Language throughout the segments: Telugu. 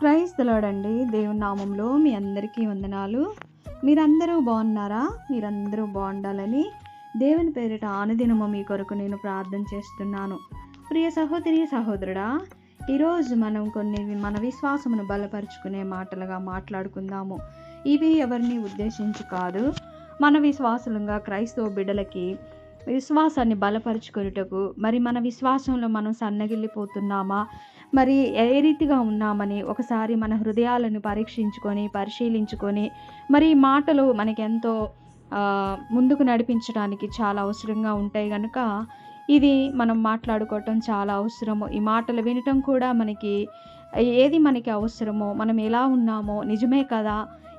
ప్రైజ్ తెలవడండి దేవుని నామంలో మీ అందరికీ వందనాలు. మీరందరూ బాగున్నారా? మీరందరూ బాగుండాలని దేవుని పేరిట ఆనుదినము మీ కొరకు నేను ప్రార్థన చేస్తున్నాను. ప్రియ సహోదరి సహోదరుడా ఈరోజు మనం కొన్ని మన విశ్వాసమును బలపరుచుకునే మాటలుగా మాట్లాడుకుందాము. ఇవి ఎవరిని ఉద్దేశించి కాదు మన విశ్వాసులంగా క్రైస్తవ బిడ్డలకి విశ్వాసాన్ని బలపరుచుకొనుటకు మరి మన విశ్వాసంలో మనం సన్నగిల్లిపోతున్నామా? మరి ఏ రీతిగా ఉన్నామని ఒకసారి మన హృదయాలను పరీక్షించుకొని పరిశీలించుకొని మరి ఈ మాటలు మనకెంతో ముందుకు నడిపించడానికి చాలా అవసరంగా ఉంటాయి కనుక ఇది మనం మాట్లాడుకోవటం చాలా అవసరము. ఈ మాటలు వినటం కూడా మనకి ఏది మనకి అవసరమో మనం ఎలా ఉన్నామో నిజమే కదా?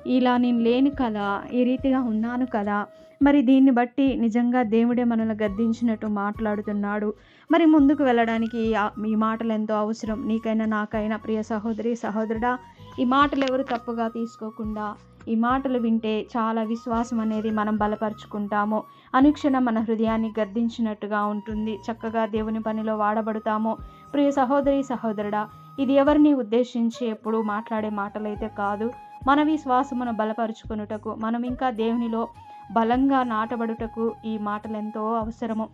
ఇలా నేను లేను కదా ఈ రీతిగా ఉన్నాను కదా. మరి దీన్ని బట్టి నిజంగా దేవుడే మనల్ని గద్దించినట్టు మాట్లాడుతున్నాడు. మరి ముందుకు వెళ్ళడానికి ఈ మాటలు ఎంతో అవసరం. నీకైనా నాకైనా ప్రియ సహోదరి సహోదరుడా ఈ మాటలు ఎవరు తప్పుగా తీసుకోకుండా ఈ మాటలు వింటే చాలా విశ్వాసం అనేది మనం బలపరుచుకుంటాము. అనుక్షణం మన హృదయాన్ని గద్దించినట్టుగా ఉంటుంది. చక్కగా దేవుని పనిలో వాడబడతాము. ప్రియ సహోదరి సహోదరుడా ఇది ఎవరిని ఉద్దేశించి ఎప్పుడు మాట్లాడే మాటలైతే కాదు. మన విశ్వాసమును బలపరుచుకొనుటకు మనం ఇంకా దేవునిలో బలంగా నాటబడుటకు ఈ మాటలు ఎంతో అవసరము.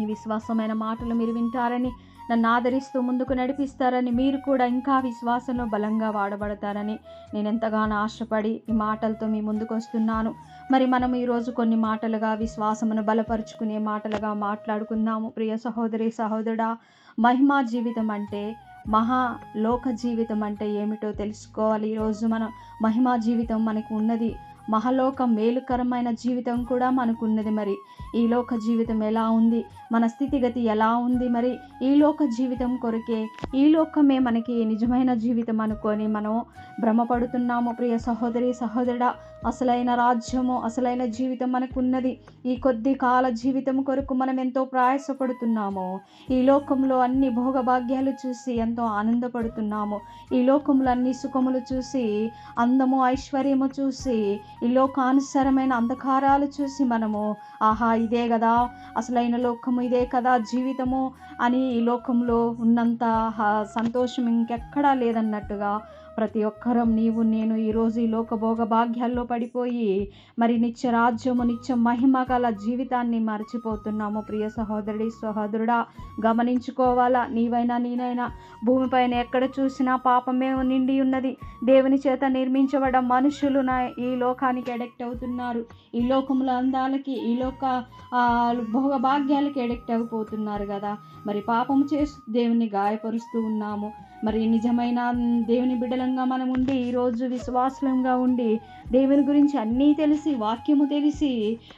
ఈ విశ్వాసమైన మాటలు మీరు వింటారని నన్ను ఆదరిస్తూ ముందుకు నడిపిస్తారని మీరు కూడా ఇంకా విశ్వాసంలో బలంగా వాడబడతారని నేను ఎంతగానో ఆశపడి ఈ మాటలతో మీ ముందుకు వస్తున్నాను. మరి మనం ఈరోజు కొన్ని మాటలుగా విశ్వాసమును బలపరుచుకునే మాటలుగా మాట్లాడుకుందాము. ప్రియ సహోదరి సహోదరుడా మహిమా జీవితం అంటే మహా లోక జీవితం అంటే ఏమిటో తెలుసుకోవాలి. ఈరోజు మనం మహిమా జీవితం మనకు ఉన్నది. మహలోక మేలుకరమైన జీవితం కూడా మనకు ఉన్నది మరి. ఈ లోక జీవితం ఎలా ఉంది? మన స్థితిగతి ఎలా ఉంది మరి? ఈ లోక జీవితం కొరకే ఈ లోకమే మనకి నిజమైన జీవితం అనుకొని మనం భ్రమపడుతున్నాము. ప్రియ సహోదరి సహోదరుడా అసలైన రాజ్యము అసలైన జీవితం మనకున్నది. ఈ కొద్ది కాల జీవితం కొరకు మనం ఎంతో ప్రయాసపడుతున్నాము. ఈ లోకంలో అన్ని భోగభాగ్యాలు చూసి ఎంతో ఆనందపడుతున్నాము. ఈ లోకంలో అన్ని సుఖములు చూసి అందము ఐశ్వర్యము చూసి ఈ లోకానుసరమైన అంధకారాలు చూసి మనము ఆహా ఇదే కదా అసలైన లోకము ఇదే కదా జీవితము అని ఈ లోకంలో ఉన్నంత హ- సంతోషం ఇంకెక్కడా లేదన్నట్టుగా ప్రతి ఒక్కరం నీవు నేను ఈరోజు ఈ లోకభోగ భాగ్యాల్లో పడిపోయి మరి నిత్య రాజ్యము నిత్య మహిమ గల జీవితాన్ని మర్చిపోతున్నాము. ప్రియ సహోదరుడి సహోదరుడా గమనించుకోవాలా? నీవైనా నేనైనా భూమిపైన ఎక్కడ చూసినా పాపమే నిండి ఉన్నది. దేవుని చేత నిర్మించబడ మనుషులు నా ఈ లోకానికి అడిక్ట్ అవుతున్నారు. ఈ లోకంలో అందాలకి ఈ లోక భోగ భాగ్యాలకి అడిక్ట్ అయిపోతున్నారు కదా. మరి పాపం చేస్తూ దేవుని గాయపరుస్తూ ఉన్నాము. మరి నిజమైన దేవుని బిడ్డలంగా మనం ఉండి ఈరోజు విశ్వాసంగా ఉండి దేవుని గురించి అన్నీ తెలిసి వాక్యము తెలిసి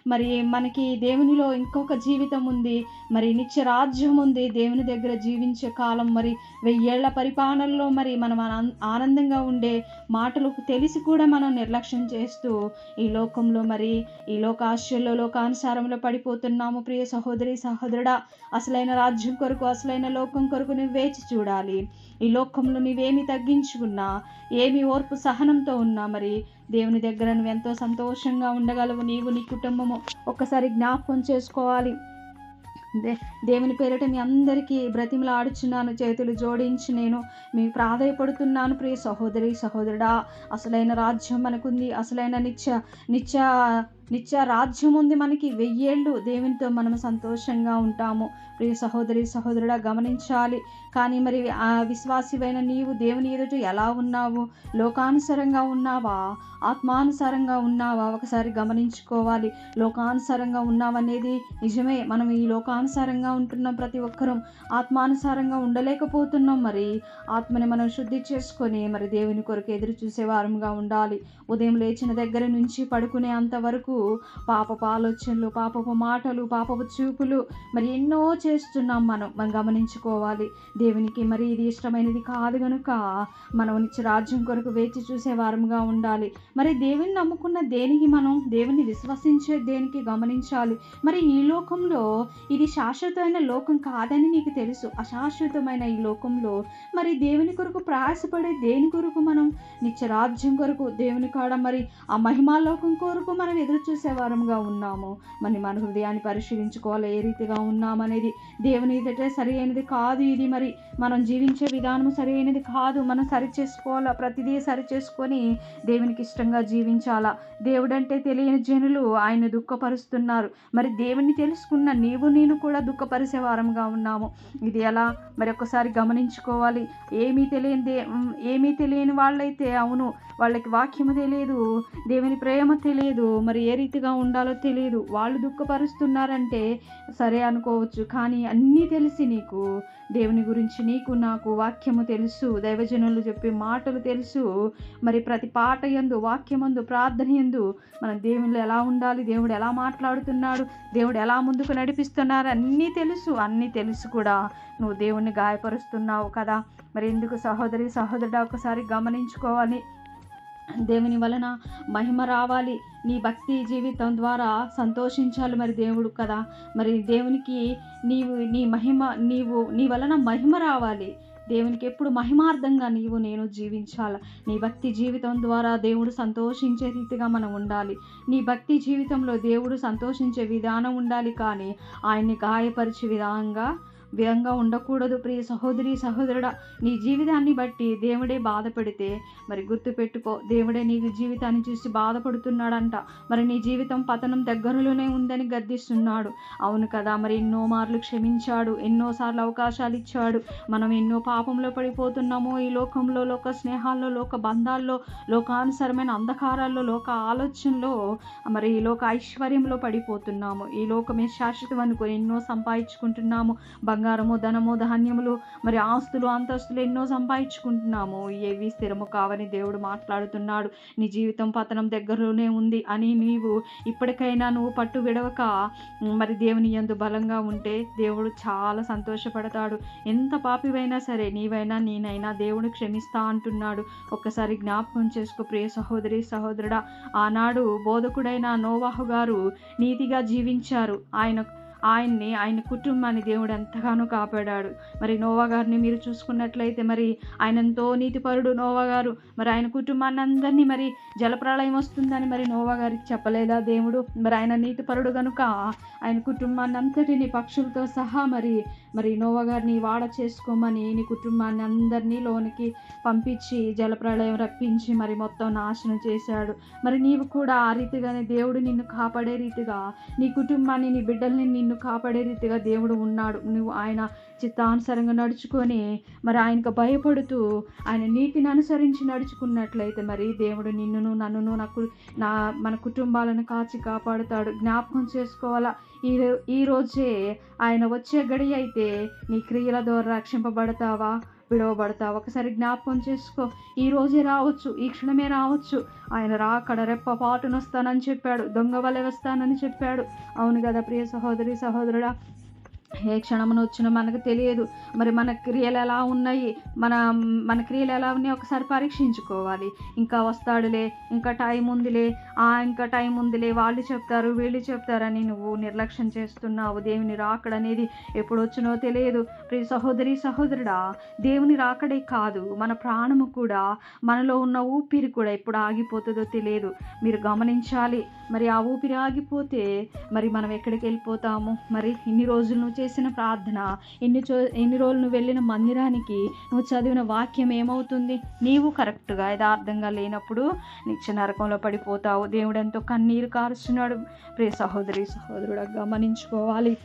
మరి మనకి దేవునిలో ఇంకొక జీవితం ఉంది మరి నిత్య రాజ్యం ఉంది దేవుని దగ్గర జీవించే కాలం మరి వెయ్యేళ్ళ పరిపాలనలో మరి మనం ఆనందంగా ఉండే మాటలు తెలిసి కూడా మనం నిర్లక్ష్యం చేస్తూ ఈ లోకంలో మరి ఈ లోకాశ్యంలో లోకానుసారంలో పడిపోతున్నాము. ప్రియ సహోదరి సహోదరుడా అసలైన రాజ్యం కొరకు అసలైన లోకం కొరకు నువ్వు వేచి చూడాలి. ఈ లోకంలో నీవేమి తగ్గించుకున్నా ఏమి ఓర్పు సహనంతో ఉన్నా మరి దేవుని దగ్గర నువ్వు ఎంతో సంతోషంగా ఉండగలవు. నీవు నీ కుటుంబము ఒక్కసారి జ్ఞాపకం చేసుకోవాలి. దే దేవుని పేరిట మీ అందరికీ బ్రతిమలాడుచున్నాను చేతులు జోడించి నేను మీ ప్రాధాయపడుతున్నాను. ప్రియ సహోదరి సహోదరుడా అసలైన రాజ్యం మనకుంది. అసలైన నిత్య నిత్య నిత్య రాజ్యం ఉంది మనకి వెయ్యేళ్ళు. దేవునితో మనం సంతోషంగా ఉంటాము. ప్రియ సహోదరి సహోదరుడా గమనించాలి. కానీ మరి ఆ విశ్వాసివైన నీవు దేవుని ఎదుట ఎలా ఉన్నావు? లోకానుసారంగా ఉన్నావా? ఆత్మానుసారంగా ఉన్నావా? ఒకసారి గమనించుకోవాలి. లోకానుసారంగా ఉన్నావనేది నిజమే. మనం ఈ లోకానుసారంగా ఉంటున్నాం ప్రతి ఒక్కరం. ఆత్మానుసారంగా ఉండలేకపోతున్నాం మరి. ఆత్మని మనం శుద్ధి చేసుకొని మరి దేవుని కొరకు ఎదురు చూసే వారముగా ఉండాలి. ఉదయం లేచిన దగ్గర నుంచి పడుకునే పాపపు ఆలోచనలు పాపపు మాటలు పాపపు చూపులు మరి ఎన్నో చేస్తున్నాం మనం. మనం గమనించుకోవాలి. దేవునికి మరి ఇది ఇష్టమైనది కాదు కనుక మనం నిత్య రాజ్యం కొరకు వేచి చూసే వారముగా ఉండాలి. మరి దేవుని నమ్ముకున్న దేనికి మనం దేవుని విశ్వసించే దేనికి గమనించాలి? మరి ఈ లోకంలో ఇది శాశ్వతమైన లోకం కాదని నీకు తెలుసు. అశాశ్వతమైన ఈ లోకంలో మరి దేవుని కొరకు ప్రయాసపడే దేని కొరకు మనం? నిత్య రాజ్యం కొరకు దేవుని కాడ మరి ఆ మహిమా లోకం కొరకు మనం ఎదురు చూసే వారముగా ఉన్నాము. మరి మన హృదయాన్ని పరిశీలించుకోవాలి. ఏ రీతిగా ఉన్నామనేది దేవుని ఎదుటే సరి అయినది కాదు ఇది. మరి మనం జీవించే విధానం సరైనది కాదు. మనం సరి చేసుకోవాలా? ప్రతిదీ సరి చేసుకొని దేవునికి ఇష్టంగా జీవించాలా? దేవుడంటే తెలియని జనులు ఆయన దుఃఖపరుస్తున్నారు. మరి దేవుణ్ణి తెలుసుకున్న నీవు నేను కూడా దుఃఖపరిచే వారంగా ఉన్నాము. ఇది ఎలా? మరి ఒక్కసారి గమనించుకోవాలి. ఏమీ తెలియని దే ఏమీ తెలియని వాళ్ళైతే అవును. వాళ్ళకి వాక్యము తెలియదు. దేవుని ప్రేమ తెలియదు. మరి ఏ రీతిగా ఉండాలో తెలియదు వాళ్ళు దుఃఖపరుస్తున్నారంటే సరే అనుకోవచ్చు. కానీ అన్నీ తెలిసి నీకు దేవుని గురించి నీకు నాకు వాక్యము తెలుసు. దైవజనులు చెప్పే మాటలు తెలుసు. మరి ప్రతి పాట ఎందు వాక్యమందు ప్రార్థన ఎందు మన దేవుళ్ళు ఎలా ఉండాలి? దేవుడు ఎలా మాట్లాడుతున్నాడు? దేవుడు ఎలా ముందుకు నడిపిస్తున్నారు అన్నీ తెలుసు. అన్నీ తెలుసు కూడా నువ్వు దేవుణ్ణి గాయపరుస్తున్నావు కదా. మరి ఎందుకు సహోదరి సహోదరుడు ఒకసారి గమనించుకోవాలి. దేవుని వలన మహిమ రావాలి. నీ భక్తి జీవితం ద్వారా సంతోషించాలి మరి దేవుడు కదా. మరి దేవునికి నీవు నీ మహిమ నీవు నీ వలన మహిమ రావాలి. దేవునికి ఎప్పుడు మహిమార్థంగా నీవు నేను జీవించాలి? నీ భక్తి జీవితం ద్వారా దేవుడు సంతోషించే రీతిగా మనం ఉండాలి. నీ భక్తి జీవితంలో దేవుడు సంతోషించే విధానం ఉండాలి కానీ ఆయన్ని గాయపరిచే విధంగా విధంగా ఉండకూడదు ప్రియ సహోదరి సహోదరుడా. నీ జీవితాన్ని బట్టి దేవుడే బాధపడితే మరి గుర్తుపెట్టుకో దేవుడే నీ జీవితాన్ని చూసి బాధపడుతున్నాడంట. మరి నీ జీవితం పతనం దగ్గరలోనే ఉందని గద్దిస్తున్నాడు. అవును కదా మరి ఎన్నో మార్లు క్షమించాడు ఎన్నోసార్లు అవకాశాలు ఇచ్చాడు. మనం ఎన్నో పాపంలో పడిపోతున్నాము ఈ లోకంలో లోక స్నేహాల్లో లోక బంధాల్లో లోకానుసరమైన అంధకారాల్లో లోక ఆలోచనలో మరి ఈ లోక ఐశ్వర్యంలో పడిపోతున్నాము. ఈ లోకమే శాశ్వతం అనుకుని ఎన్నో సంపాదించుకుంటున్నాము. బంగారము ధనము ధాన్యములు మరి ఆస్తులు అంతస్తులు ఎన్నో సంపాదించుకుంటున్నాము. ఏవి స్థిరము కావని దేవుడు మాట్లాడుతున్నాడు. నీ జీవితం పతనం దగ్గరలోనే ఉంది అని నీవు ఇప్పటికైనా నువ్వు పట్టు విడవక మరి దేవుని ఎందు బలంగా ఉంటే దేవుడు చాలా సంతోషపడతాడు. ఎంత పాపివైనా సరే నీవైనా నేనైనా దేవుడు క్షమిస్తా అంటున్నాడు. ఒక్కసారి జ్ఞాపకం చేసుకో ప్రియ సహోదరి సహోదరుడా. ఆనాడు బోధకుడైన నోవాహు గారు నీతిగా జీవించారు. ఆయన ఆయన్ని ఆయన కుటుంబాన్ని దేవుడు ఎంతగానో కాపాడాడు. మరి నోవా గారిని మీరు చూసుకున్నట్లయితే మరి ఆయన ఎంతో నీతిపరుడు నోవా గారు. మరి ఆయన కుటుంబాన్ని అందరినీ మరి జలప్రళయం వస్తుందని మరి నోవా గారికి చెప్పలేదా దేవుడు? మరి ఆయన నీతిపరుడు కనుక ఆయన కుటుంబాన్ని అంతటిని పక్షులతో సహా మరి మరి నోవా గారిని వాడ చేసుకోమని నీ కుటుంబాన్ని అందరినీ లోనికి పంపించి జలప్రళయం రప్పించి మరి మొత్తం నాశనం చేశాడు. మరి నీవు కూడా ఆ రీతిగానే దేవుడు నిన్ను కాపాడే రీతిగా నీ కుటుంబాన్ని నీ బిడ్డల్ని నిన్ను కాపాడే రీతిగా దేవుడు ఉన్నాడు. నువ్వు ఆయన చిత్తానుసారంగా నడుచుకొని మరి ఆయనకు భయపడుతూ ఆయన నీతిని అనుసరించి నడుచుకున్నట్లయితే మరి దేవుడు నిన్నును నన్నును నాకు నా మన కుటుంబాలను కాచి కాపాడుతాడు. జ్ఞాపకం చేసుకోవాలా? ఈ ఈ రోజే ఆయన వచ్చే గడి అయితే నీ క్రియల ద్వారా రక్షింపబడతావా? విడవబడతావు? ఒకసారి జ్ఞాపకం చేసుకో. ఈ రోజే రావచ్చు ఈ క్షణమే రావచ్చు. ఆయన రాకడ రెప్ప పాటును వస్తానని చెప్పాడు దొంగ వలె వస్తానని చెప్పాడు. అవును కదా ప్రియ సహోదరి సహోదరుడా ఏ క్షణమున వచ్చినా మనకు తెలియదు. మరి మన క్రియలు ఎలా ఉన్నాయి? మన మన క్రియలు ఎలా ఉన్నాయి? ఒకసారి పరీక్షించుకోవాలి. ఇంకా వస్తాడులే ఇంకా టైం ఉందిలే ఆ ఇంకా టైం ఉందిలే వాళ్ళు చెప్తారు వీళ్ళు చెప్తారని నువ్వు నిర్లక్ష్యం చేస్తున్నావు. దేవుని రాకడనేది ఎప్పుడు వచ్చినో తెలియదు. ప్రియ సహోదరి సహోదరుడా దేవుని రాకడే కాదు. మన ప్రాణము కూడా మనలో ఉన్న ఊపిరి కూడా ఎప్పుడు ఆగిపోతుందో తెలియదు. మీరు గమనించాలి. మరి ఆ ఊపిరి ఆగిపోతే మరి మనం ఎక్కడికి వెళ్ళిపోతాము? మరి ఇన్ని రోజులు చేసిన ప్రార్థన. ఎన్ని చో ఎన్ని రోజులు నువ్వు వెళ్ళిన మందిరానికి నువ్వు చదివిన వాక్యం ఏమవుతుంది? నీవు కరెక్ట్గా యథార్థంగా లేనప్పుడు నిత్య నరకంలో పడిపోతావు. దేవుడు ఎంతో కన్నీరు కారుస్తున్నాడు. ప్రియ సహోదరి సహోదరుడు గమనించుకోవాలి.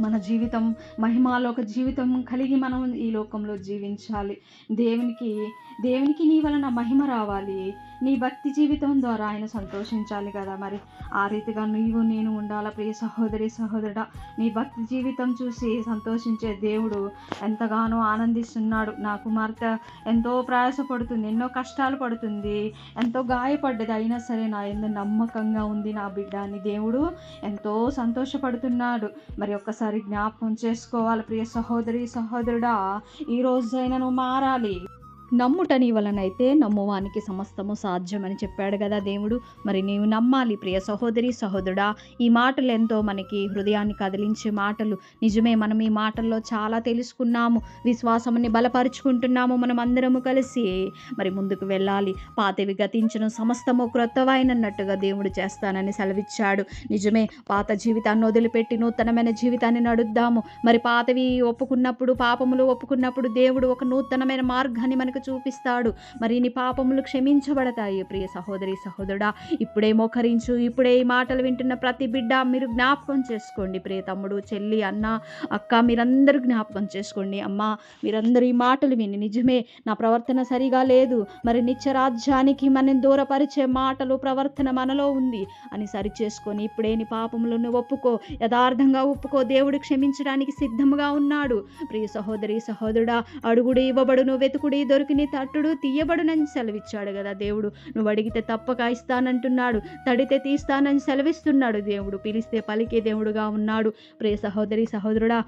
మన జీవితం మహిమాలో ఒక జీవితం కలిగి మనం ఈ లోకంలో జీవించాలి. దేవునికి దేవునికి నీ వలన మహిమ రావాలి. నీ భక్తి జీవితం ద్వారా ఆయన సంతోషించాలి కదా మరి. ఆ రీతిగా నీవు నేను ఉండాలా? ప్రియ సహోదరి సహోదరుడా నీ భక్తి జీవితం చూసి సంతోషించే దేవుడు ఎంతగానో ఆనందిస్తున్నాడు. నా కుమార్తె ఎంతో ప్రయాసపడుతుంది ఎన్నో కష్టాలు పడుతుంది ఎంతో గాయపడ్డది అయినా సరే నా ఎందు నమ్మకంగా ఉంది నా బిడ్డ అని దేవుడు ఎంతో సంతోషపడుతున్నాడు. మరి ఒక్కసారి జ్ఞాపకం చేసుకోవాలి ప్రియ సహోదరి సహోదరుడా. ఈ రోజైనా నువ్వు మారాలి. నమ్ముటని వలనైతే నమ్మువానికి సమస్తము సాధ్యమని చెప్పాడు కదా దేవుడు. మరి నీవు నమ్మాలి ప్రియ సహోదరి సహోదరుడా. ఈ మాటలు ఎంతో మనకి హృదయాన్ని కదిలించే మాటలు. నిజమే మనం ఈ మాటల్లో చాలా తెలుసుకున్నాము. విశ్వాసముని బలపరుచుకుంటున్నాము మనం అందరము కలిసి. మరి ముందుకు వెళ్ళాలి. పాతవి గతించిన సమస్తము క్రొత్తవైనన్నట్టుగా దేవుడు చేస్తానని సెలవిచ్చాడు. నిజమే పాత జీవితాన్ని వదిలిపెట్టి నూతనమైన జీవితాన్ని నడుద్దాము. మరి పాతవి ఒప్పుకున్నప్పుడు పాపములు ఒప్పుకున్నప్పుడు దేవుడు ఒక నూతనమైన మార్గాన్ని మనకు చూపిస్తాడు. మరి నీ పాపములు క్షమించబడతాయి ప్రియ సహోదరి సహోదరుడా. ఇప్పుడే మోకరించు ఇప్పుడే ఈ మాటలు వింటున్న ప్రతి బిడ్డ మీరు జ్ఞాపకం చేసుకోండి ప్రియ తమ్ముడు చెల్లి అన్న అక్క మీరందరూ జ్ఞాపకం చేసుకోండి. అమ్మ మీరందరూ ఈ మాటలు విని నిజమే నా ప్రవర్తన సరిగా లేదు. మరి నిత్యరాజ్యానికి మనం దూరపరిచే మాటలు ప్రవర్తన మనలో ఉంది అని సరి చేసుకొని ఇప్పుడే నీ పాపములను ఒప్పుకో. యథార్థంగా ఒప్పుకో. దేవుడు క్షమించడానికి సిద్ధంగా ఉన్నాడు. ప్రియ సహోదరి సహోదరుడా అడుగుడు ఇవ్వబడును వెతుకుడి దొరికిని తట్టుడు తీయబడునని సెలవిచ్చాడు కదా దేవుడు. నువ్వు అడిగితే తప్పక ఇస్తానంటున్నాడు. తడితే తీస్తానని సెలవిస్తున్నాడు దేవుడు. పిలిస్తే పలికే దేవుడుగా ఉన్నాడు. ప్రే సహోదరి సహోదరుడా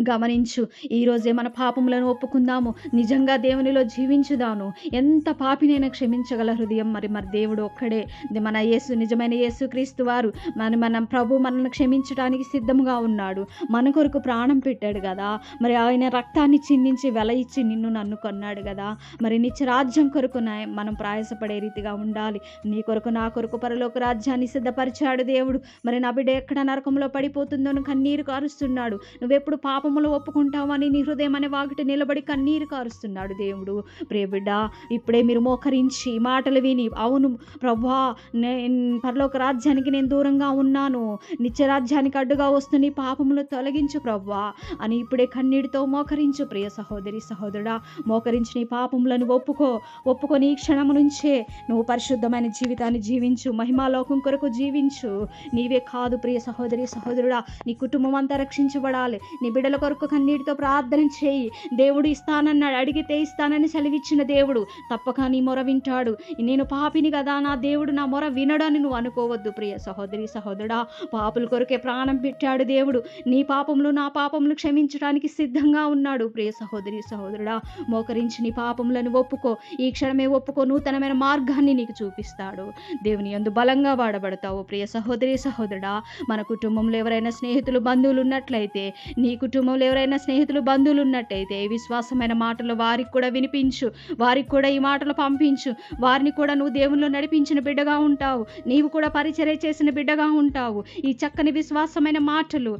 గమనించు. ఈరోజే మన పాపములను ఒప్పుకుందాము. నిజంగా దేవునిలో జీవించుదాను ఎంత పాపినైనా క్షమించగల హృదయం మరి మరి దేవుడు ఒక్కడే. మన యేసు నిజమైన యేసు క్రీస్తు వారు మన మన ప్రభు మనల్ని క్షమించడానికి సిద్ధంగా ఉన్నాడు. మన కొరకు ప్రాణం పెట్టాడు కదా. మరి ఆయన రక్తాన్ని చిందించి వెల ఇచ్చి నిన్ను నన్ను కొన్నాడు కదా. మరి నిత్యరాజ్యం కొరకు మనం ప్రయాసపడే రీతిగా ఉండాలి. నీ కొరకు నా కొరకు పరలోక రాజ్యాన్ని సిద్ధపరిచాడు దేవుడు. మరి నా బిడ్డ ఎక్కడ నరకంలో పడిపోతుందో కన్నీరు కారుస్తున్నాడు. నువ్వెప్పుడు పాపములు ఒప్పుకుంటావని నీ హృదయం అనే వాకిట నిలబడి కన్నీరు కారుస్తున్నాడు దేవుడు. ప్రియ బిడ్డ ఇప్పుడే మీరు మోకరించి మాటలు విని అవును ప్రభా నేను పరలోక రాజ్యానికి నేను దూరంగా ఉన్నాను. నిత్య రాజ్యానికి అడ్డుగా వస్తున్న ఈ పాపములు తొలగించు ప్రభా అని ఇప్పుడే కన్నీటితో మోకరించు ప్రియ సహోదరి సహోదరుడా. మోకరించి నీ పాపములను ఒప్పుకో ఒప్పుకొని ఈ క్షణము నుంచే నువ్వు పరిశుద్ధమైన జీవితాన్ని జీవించు మహిమాలోకం కొరకు జీవించు. నీవే కాదు ప్రియ సహోదరి సహోదరుడా నీ కుటుంబం అంతా రక్షించబడాలి. నీ బిడ్డ కొరకు కన్నీటితో ప్రార్థన చేయి. దేవుడు ఇస్తానన్నాడు. అడిగితే ఇస్తానని సెలవిచ్చిన దేవుడు తప్పక నీ మొర వింటాడు. నేను పాపిని కదా నా దేవుడు నా మొర వినడని నువ్వు అనుకోవద్దు. ప్రియ సహోదరి సహోదరుడా పాపుల కొరకే ప్రాణం పెట్టాడు దేవుడు. నీ పాపములు నా పాపములు క్షమించడానికి సిద్ధంగా ఉన్నాడు. ప్రియ సహోదరి సహోదరుడా మోకరించి నీ పాపములను ఒప్పుకో. ఈ క్షణమే ఒప్పుకో. నూతనమైన మార్గాన్ని నీకు చూపిస్తాడు. దేవుని యందు బలంగా వాడబడతావు. ప్రియ సహోదరి సహోదరుడా మన కుటుంబంలో ఎవరైనా స్నేహితులు బంధువులు ఉన్నట్లయితే నీ కుటుంబం కుటుంబంలో ఎవరైనా స్నేహితులు బంధువులు ఉన్నట్టయితే విశ్వాసమైన మాటలు వారికి కూడా వినిపించు. వారికి కూడా ఈ మాటలు పంపించు. వారిని కూడా నువ్వు దేవునిలో నడిపించిన బిడ్డగా ఉంటావు. నీవు కూడా పరిచర్య చేసిన బిడ్డగా ఉంటావు. ఈ చక్కని విశ్వాసమైన మాటలు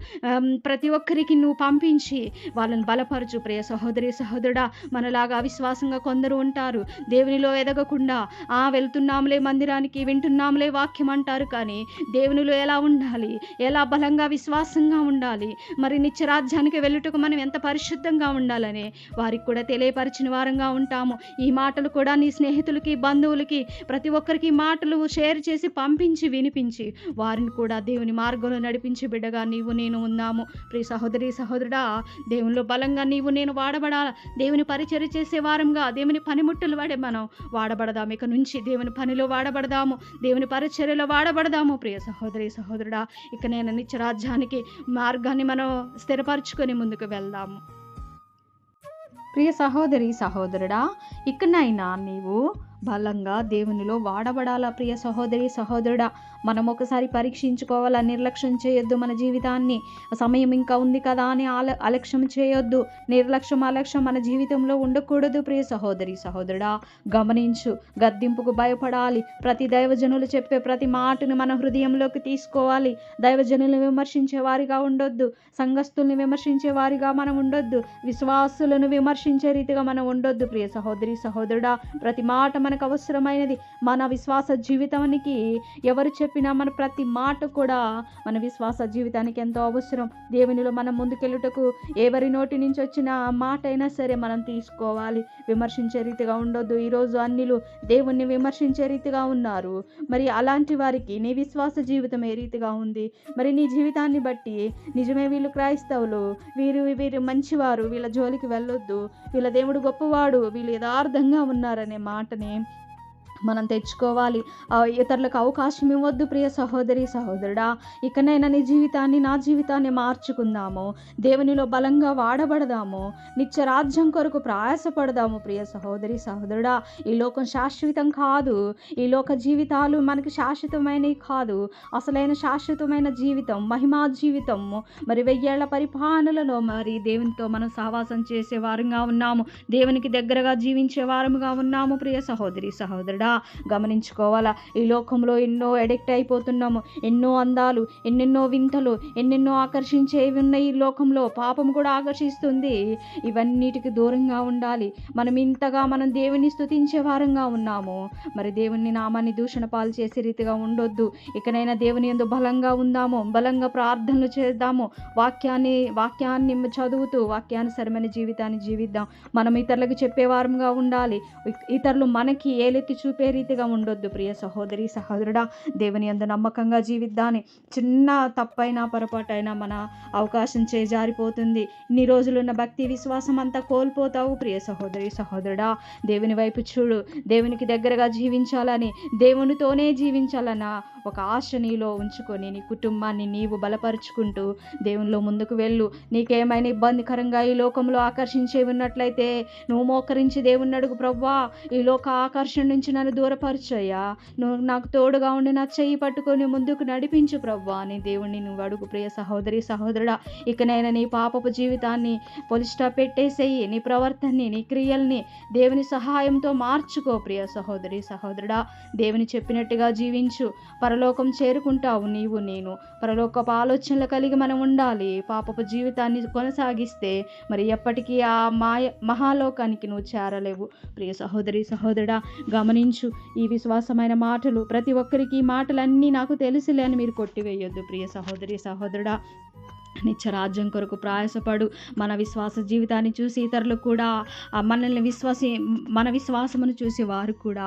ప్రతి ఒక్కరికి నువ్వు పంపించి వాళ్ళని బలపరచు. ప్రియ సహోదరి సహోదరుడా మనలాగా అవిశ్వాసంగా కొందరు ఉంటారు. దేవునిలో ఎదగకుండా ఆ వెళ్తున్నాంలే మందిరానికి వింటున్నాంలే వాక్యం అంటారు కానీ దేవునిలో ఎలా ఉండాలి? ఎలా బలంగా విశ్వాసంగా ఉండాలి? మరి నిత్యరాజ్యానికి రాజ్యానికి వెళ్ళుటకు మనం ఎంత పరిశుద్ధంగా ఉండాలని వారికి కూడా తెలియపరిచిన వారంగా ఉంటాము. ఈ మాటలు కూడా నీ స్నేహితులకి బంధువులకి ప్రతి ఒక్కరికి మాటలు షేర్ చేసి పంపించి వినిపించి వారిని కూడా దేవుని మార్గంలో నడిపించి బిడ్డగా నీవు నేను ఉన్నాము. ప్రియ సహోదరి సహోదరుడా దేవునిలో బలంగా నీవు నేను వాడబడాల దేవుని పరిచర్య చేసే వారంగా దేవుని పనిముట్టులు వాడే మనం వాడబడదాం. ఇక నుంచి దేవుని పనిలో వాడబడదాము. దేవుని పరిచర్యలో వాడబడదాము. ప్రియ సహోదరి సహోదరుడా ఇక నేను నిత్య రాజ్యానికి మార్గాన్ని మనం స్థిరపరచుకొని ముందుకు వెళ్దాము. ప్రియ సహోదరి సహోదరుడా ఇకనైనా నీవు బలంగా దేవునిలో వాడబడాలా ప్రియ సహోదరి సహోదరుడా? మనం ఒకసారి పరీక్షించుకోవాలా? నిర్లక్ష్యం చేయొద్దు మన జీవితాన్ని. సమయం ఇంకా ఉంది కదా అని ఆల అలక్ష్యం చేయొద్దు. నిర్లక్ష్యం అలక్ష్యం మన జీవితంలో ఉండకూడదు ప్రియ సహోదరి సహోదరుడా. గమనించు గద్దింపుకు భయపడాలి. ప్రతి దైవజనులు చెప్పే ప్రతి మాటను మన హృదయంలోకి తీసుకోవాలి. దైవజనులను విమర్శించే వారిగా ఉండొద్దు. సంఘస్థుల్ని విమర్శించే వారిగా మనం ఉండొద్దు. విశ్వాసులను విమర్శించే రీతిగా మనం ఉండొద్దు ప్రియ సహోదరి సహోదరుడా. ప్రతి మాట మన మనకు అవసరమైనది మన విశ్వాస జీవితానికి ఎవరు చెప్పినా మన ప్రతి మాట కూడా మన విశ్వాస జీవితానికి ఎంతో అవసరం. దేవునిలో మనం ముందుకెళ్ళుటకు ఎవరి నోటి నుంచి వచ్చిన మాట అయినా సరే మనం తీసుకోవాలి. విమర్శించే రీతిగా ఉండొద్దు. ఈరోజు అన్నిలు దేవుణ్ణి విమర్శించే రీతిగా ఉన్నారు. మరి అలాంటి వారికి నీ విశ్వాస జీవితం ఏ రీతిగా ఉంది? మరి నీ జీవితాన్ని బట్టి నిజమే వీళ్ళు క్రైస్తవులు. వీరు వీరు మంచివారు. వీళ్ళ జోలికి వెళ్ళొద్దు. వీళ్ళ దేవుడు గొప్పవాడు. వీళ్ళు యథార్థంగా ఉన్నారనే మాటని మనం తెచ్చుకోవాలి. ఇతరులకు అవకాశం ఇవ్వద్దు ప్రియ సహోదరి సహోదరుడా. ఇకనైనా నీ జీవితాన్ని నా జీవితాన్ని మార్చుకుందాము. దేవునిలో బలంగా వాడబడదాము. నిత్య రాజ్యం కొరకు ప్రయాసపడదాము ప్రియ సహోదరి సహోదరుడా. ఈ లోకం శాశ్వతం కాదు. ఈ లోక జీవితాలు మనకి శాశ్వతమైనవి కాదు. అసలైన శాశ్వతమైన జీవితం మహిమా జీవితం. మరి వెయ్యేళ్ళ పరిపాలనలో మరి దేవునితో మనం సహవాసం చేసే వారంగా ఉన్నాము. దేవునికి దగ్గరగా జీవించే వారముగా ఉన్నాము ప్రియ సహోదరి సహోదరుడా. గమనించుకోవాలా? ఈ లోకంలో ఎన్నో ఎడిక్ట్ అయిపోతున్నాము ఎన్నో అందాలు ఎన్నెన్నో వింతలు ఎన్నెన్నో ఆకర్షించేవి ఉన్నాయి ఈ లోకంలో. పాపం కూడా ఆకర్షిస్తుంది. ఇవన్నిటికి దూరంగా ఉండాలి. మనం ఇంతగా మనం దేవుని స్థుతించే వారంగా ఉన్నాము. మరి దేవుని నామాన్ని దూషణ పాలు చేసే రీతిగా ఉండొద్దు. ఇకనైనా దేవుని ఎందు బలంగా ఉందాము బలంగా ప్రార్థనలు చేద్దాము. వాక్యాన్ని వాక్యాన్ని చదువుతూ వాక్యానుసరమైన జీవితాన్ని జీవిద్దాం. మనం ఇతరులకు చెప్పే వారంగా ఉండాలి. ఇతరులు మనకి ఏలెత్తి చూపి రీతిగా ఉండొద్దు ప్రియ సహోదరి సహోదరుడా. దేవుని అందు నమ్మకంగా జీవిద్దాని. చిన్న తప్పైనా పొరపాటైనా మన అవకాశం చేజారిపోతుంది. ఇన్ని రోజులున్న భక్తి విశ్వాసం అంతా కోల్పోతావు ప్రియ సహోదరి సహోదరుడా. దేవుని వైపు చూడు. దేవునికి దగ్గరగా జీవించాలని దేవునితోనే జీవించాలన్న ఒక ఆశ నీలో ఉంచుకొని నీ కుటుంబాన్ని నీవు బలపరుచుకుంటూ దేవునిలో ముందుకు వెళ్ళు. నీకేమైనా ఇబ్బందికరంగా ఈ లోకంలో ఆకర్షించే ఉన్నట్లయితే నువ్వు మోకరించి దేవుని అడుగు ప్రవ్వా. ఈ లోక ఆకర్షణ నుంచి నన్ను దూరపరచయ్యా నువ్వు నాకు తోడుగా ఉండి నా చెయ్యి పట్టుకొని ముందుకు నడిపించు ప్రవ్వా. అని దేవుణ్ణి నువ్వు అడుగు ప్రియ సహోదరి సహోదరుడా. ఇకనైనా నీ పాపపు జీవితాన్ని పొలిస్టా పెట్టేసేయి. నీ ప్రవర్తనని నీ క్రియల్ని దేవుని సహాయంతో మార్చుకో ప్రియ సహోదరి సహోదరుడా. దేవుని చెప్పినట్టుగా జీవించు. పరలోకం చేరుకుంటావు నీవు నేను. పరలోకపు ఆలోచనలు కలిగి మనం ఉండాలి. పాపపు జీవితాన్ని కొనసాగిస్తే మరి ఎప్పటికీ ఆ మాయ మహాలోకానికి నువ్వు చేరలేవు. ప్రియ సహోదరి సహోదరుడా గమనించు ఈ విశ్వాసమైన మాటలు ప్రతి ఒక్కరికి ఈ మాటలన్నీ నాకు తెలుసులే అని మీరు కొట్టివేయొద్దు ప్రియ సహోదరి సహోదరుడా. నిత్య రాజ్యం కొరకు ప్రయాసపడు. మన విశ్వాస జీవితాన్ని చూసి ఇతరులు కూడా మనల్ని విశ్వాసి మన విశ్వాసమును చూసి వారు కూడా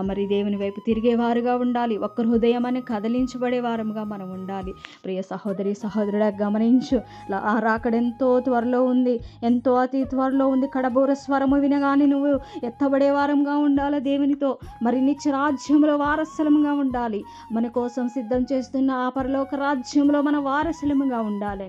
మరి దేవుని వైపు తిరిగేవారుగా ఉండాలి. ఒక్క హృదయం అని కదిలించబడే వారముగా మనం ఉండాలి. ప్రియ సహోదరి సహోదరుడా గమనించు. ఆ రాకడ ఎంతో త్వరలో ఉంది. ఎంతో అతి త్వరలో ఉంది. కడబోర స్వరము వినగానే నువ్వు ఎత్తబడే వారంగా ఉండాలి దేవునితో. మరి నిత్య రాజ్యంలో వారసులముగా ఉండాలి. మన కోసం సిద్ధం చేస్తున్న ఆ పరలోక రాజ్యంలో మన వారసలముగా ఉండాలి.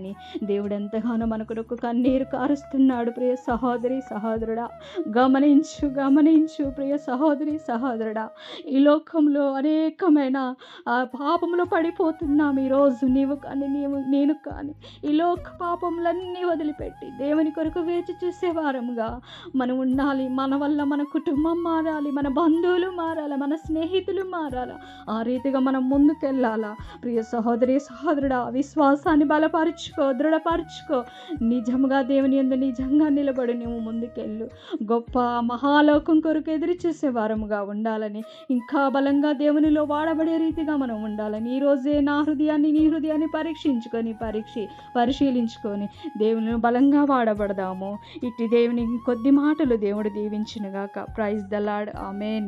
దేవుడు ఎంతగానో మన కొరకు కన్నీరు కారుస్తున్నాడు. ప్రియ సహోదరి సహోదరుడా గమనించు గమనించు. ప్రియ సహోదరి సహోదరుడా ఈ లోకంలో అనేకమైన ఆ పాపంలో పడిపోతున్నాం ఈరోజు నీవు కానీ నీవు నేను కానీ ఈ లోక పాపములన్నీ వదిలిపెట్టి దేవుని కొరకు వేచి చూసేవారముగా మనం ఉండాలి. మన వల్ల మన కుటుంబం మారాలి మన బంధువులు మారాలి మన స్నేహితులు మారాలి. ఆ రీతిగా మనం ముందుకెళ్ళాలా. ప్రియ సహోదరి సహోదరుడా విశ్వాసాన్ని బలపరుచుకో దృఢపరుచుకో నిజంగా దేవుని ఎందు నిజంగా నిలబడి నువ్వు ముందుకెళ్ళు. గొప్ప మహాలోకం కొరకు ఎదురు చూసే వారముగా ఉండాలని ఇంకా బలంగా దేవునిలో వాడబడే రీతిగా మనం ఉండాలని ఈ రోజే నా హృదయాన్ని నీ హృదయాన్ని పరీక్షించుకొని పరీక్ష పరిశీలించుకొని దేవుని బలంగా వాడబడదాము. ఇట్టి దేవుని కొద్ది మాటలు దేవుడు దీవించినగాక. Praise the Lord amen